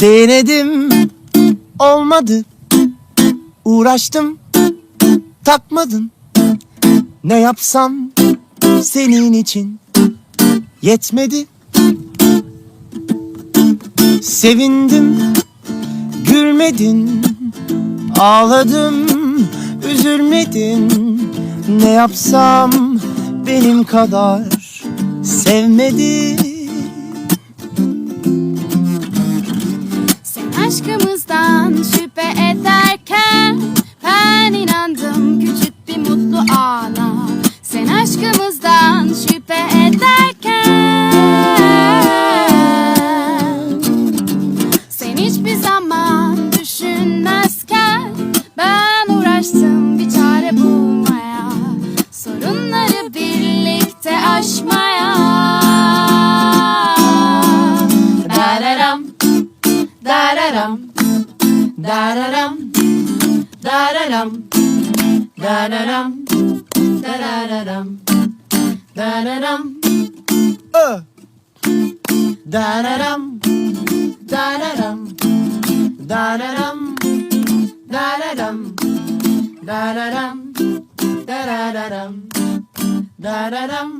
Denedim olmadı. Uğraştım takmadın Ne yapsam senin için Yetmedi. Sevindim gülmedin Ağladım üzülmedin. Ne yapsam benim kadar Sevmedin aşkımızdan şüphe ederken Dararam Dararam Dararam Dararam Ö. Dararam Dararam Dararam Dararam Dararam Dararam Dararam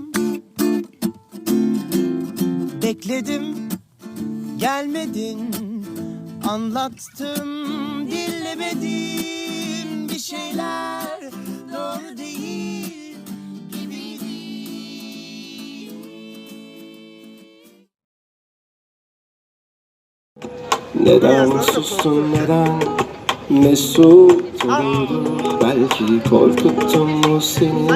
Bekledim gelmedin Anlattım dinlemedim Bir şeyler doğru değil gibiydi Neden sustun neden? Mesut olurdum Belki korkuttum mu seni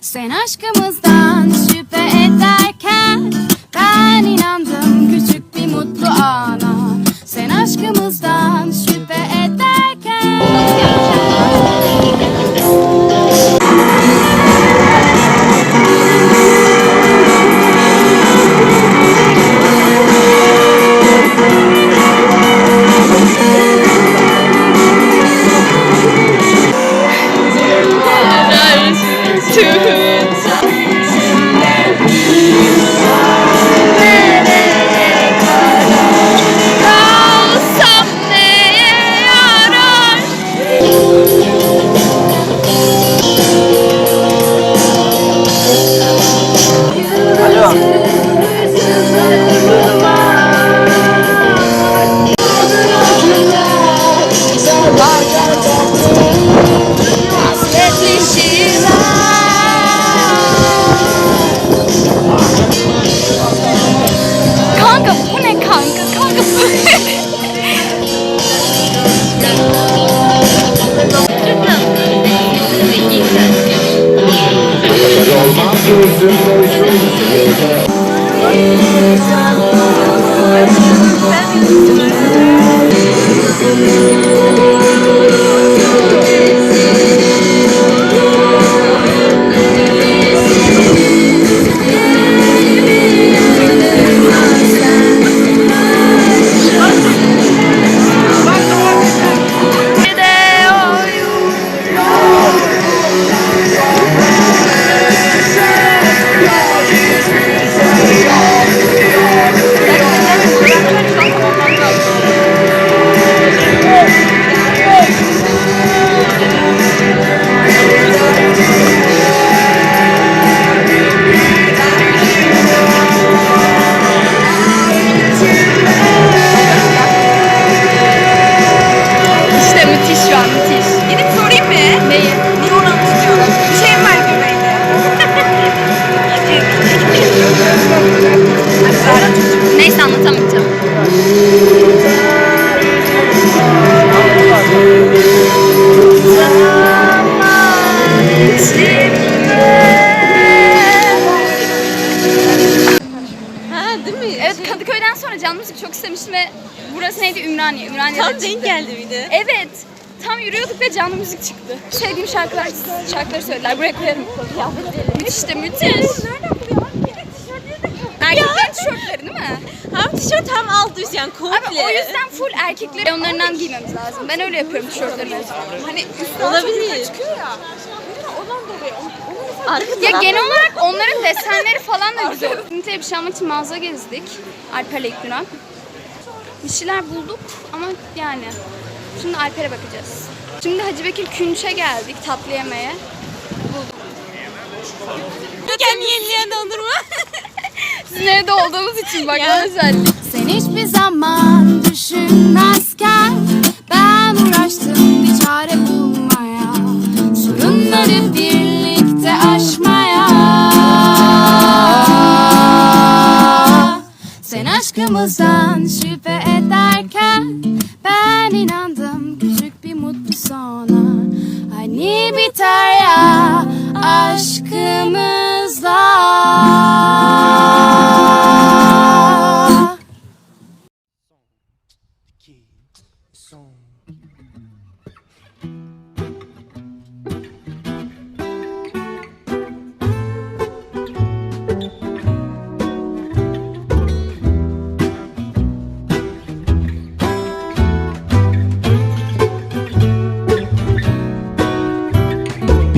Sen aşkımızdan Thank you. Değil mi? Evet Kadıköy'den sonra canlı müzik çok istemiştim ve burası neydi? Ümraniye. Ümraniye'de Tam çıktı. denk geldi bir de. Evet. Tam yürüyorduk ve canlı müzik çıktı. Sevdiğim şarkılar, şarkıları söylediler. Buraya koyarım. Müthiş de müthiş. Erkeklerin tişörtleri değil mi? Hem tişört hem alt üst yani komple. Abi o yüzden full erkekleri onlarından giymemiz lazım. Ben öyle yapıyorum tişörtlerimi. hani olabilir. Arka Ya genel olarak onların desenleri falan da güzel. Nitelikli bir şey almak için mağaza gezdik. Alper'le ilk dönem. Bir şeyler bulduk ama yani. Şimdi Alper'e bakacağız. Şimdi Hacı Bekir Künç'e geldik tatlı yemeye. Kendi yenileyen dondurma. Sizin evde olduğumuz için bak Ya. özellik. Sen hiçbir zaman düşünmezken aşkımızdan şüphe ederken ben inandım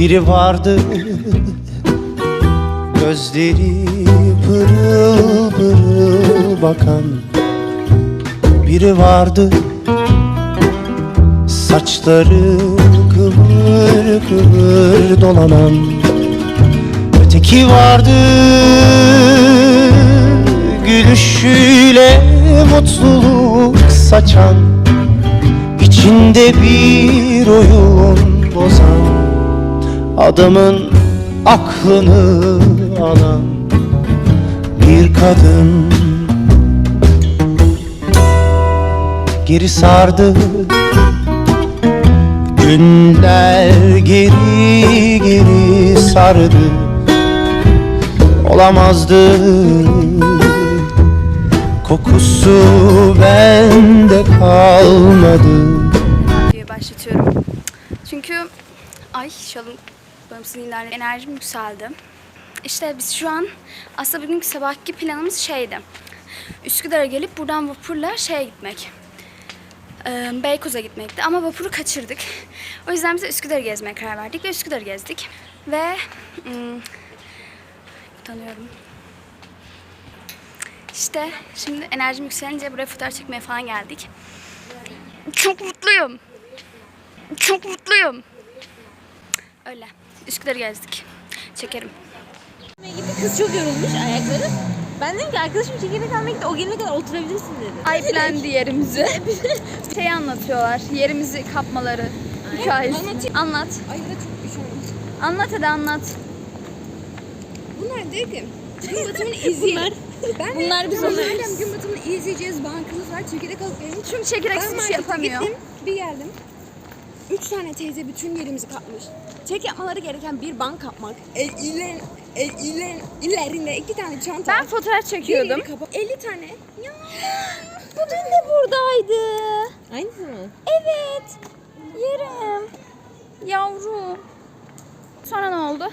Biri vardı. Gözleri pırıl pırıl bakan Biri vardı. Saçları kıvır kıvır dolanan Öteki vardı. Gülüşüyle mutluluk saçan içinde bir oyun bozan Adamın aklını alan bir kadın. Geri sardı. Günler geri geri sardı. Olamazdı. Kokusu bende kalmadı. Başlatıyorum. Çünkü ay şalım bağımsız ilerle enerjim yükseldi. İşte biz şu an aslında bugünkü sabahki planımız şeydi. Üsküdar'a gelip buradan vapurla şeye gitmek. Ee, Beykoz'a gitmekti ama vapuru kaçırdık. O yüzden biz Üsküdar'ı gezmeye karar verdik ve Üsküdar'ı gezdik. Ve hmm, utanıyorum. İşte şimdi enerjim yükselince buraya fotoğraf çekmeye falan geldik. Çok mutluyum. Çok mutluyum. Öyle. Üsküdar'ı gezdik. Çekerim. Kız çok yorulmuş ayakları. Ben dedim ki arkadaşım çekirdek almaya gitti. O gelene kadar oturabilirsin dedi. Sahiplendi yerimizi. şey anlatıyorlar. Yerimizi kapmaları. Hikayesi. Anlat. Ay da çok üşüyorum. Anlat hadi anlat. Bunlar diyor ki gün batımını izleyelim. Ben Bunlar biz onlarız. madem gün batımını izleyeceğiz bankamız var çekirdek alıp gelelim. Çünkü çekirdeksiz bir şey markete yapamıyor. gittim bir geldim. Üç tane teyze bütün yerimizi kapmış. Çek yapmaları gereken bir bank kapmak. El, iler, el, iler, ilerinde iki tane çanta. Ben fotoğraf çekiyordum. Bir yeri kapa- 50 tane. Ya. Bu dün de buradaydı. Aynısı mı? Evet. Yerim. Yavru. Sonra ne oldu?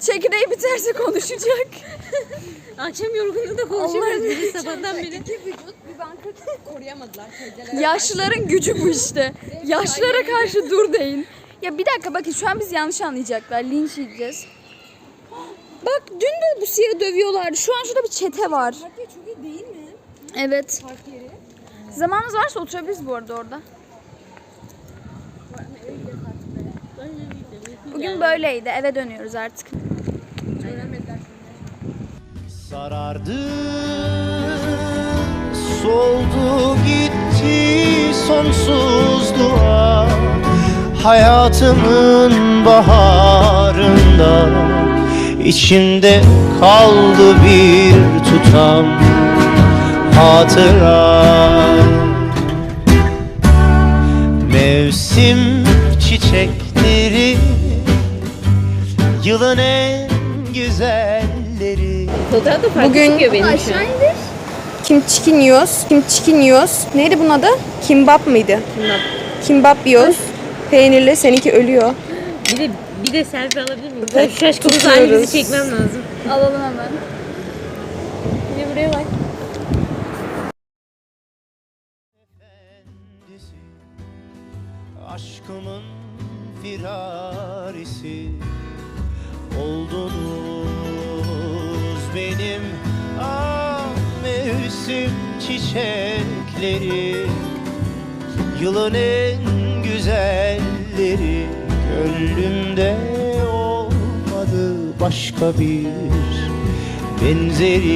Çekirdeği biterse konuşacak. Akşam yorgunluğunda konuşuyoruz biz de sabahtan beri. İki vücut bir banka koruyamadılar teyzeler. Yaşlıların gücü bu işte. Yaşlılara karşı dur deyin. Ya bir dakika bakın şu an biz yanlış anlayacaklar. Linç yiyeceğiz. Bak dün de bu siyahı dövüyorlardı. Şu an şurada bir çete var. Çok iyi değil mi? Evet. Park yeri. Zamanımız varsa oturabiliriz bu arada orada. Bugün böyleydi. Eve dönüyoruz artık. Sarardı, soldu gitti sonsuzluğa Hayatımın baharında içimde kaldı bir tutam hatıra. Mevsim çiçekleri Yılın en Fotoğraf da farklı çıkıyor benim şu an. Kim chicken yiyoruz. Kim chicken yiyoruz. Neydi bunun adı? Kimbap mıydı? Kimbap. Kimbap yiyoruz. Peynirli seninki ölüyor. Bir de bir de selfie alabilir miyim? Ben şu aşk tutuyoruz. halimizi çekmem lazım. Alalım hemen. Bir de buraya bak. efendisi Aşkımın firarisi Oldunuz mevsim çiçekleri Yılın en güzelleri. Gönlümde olmadı başka bir benzerin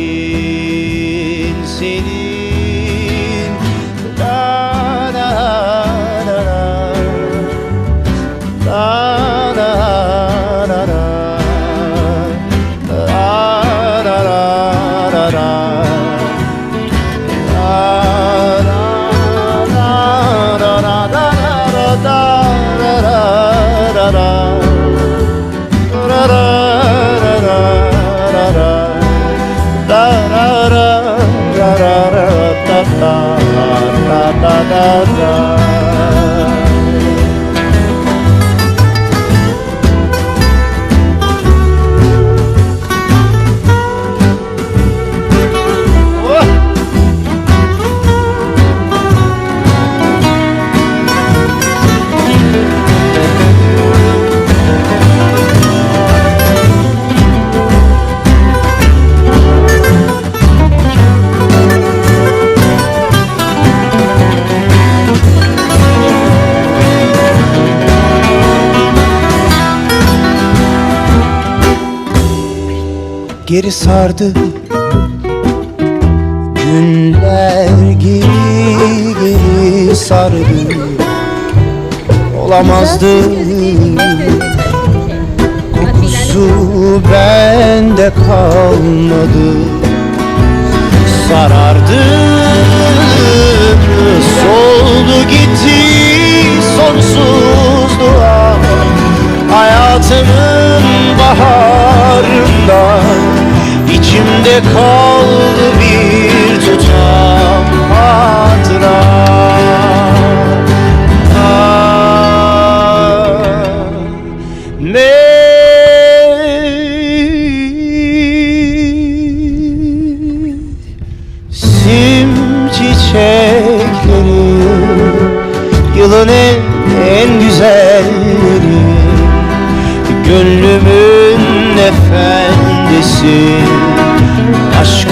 senin. Da da da da Da da da Geri sardı. Günler geri geri sardı. Olamazdı. Kokusu bende kalmadı. Sarardı Soldu gitti içimde kaldı bir tutam hatıra Ah, Mevsim çiçekleri Yılın en, en güzelleri Gönlümün efendisi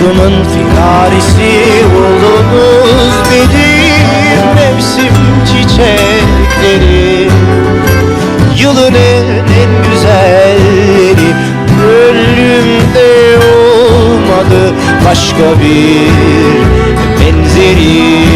Aşkımın firarisi Oldunuz benim mevsim çiçekleri. Yılın en, güzelleri Gönlümde olmadı başka bir benzeri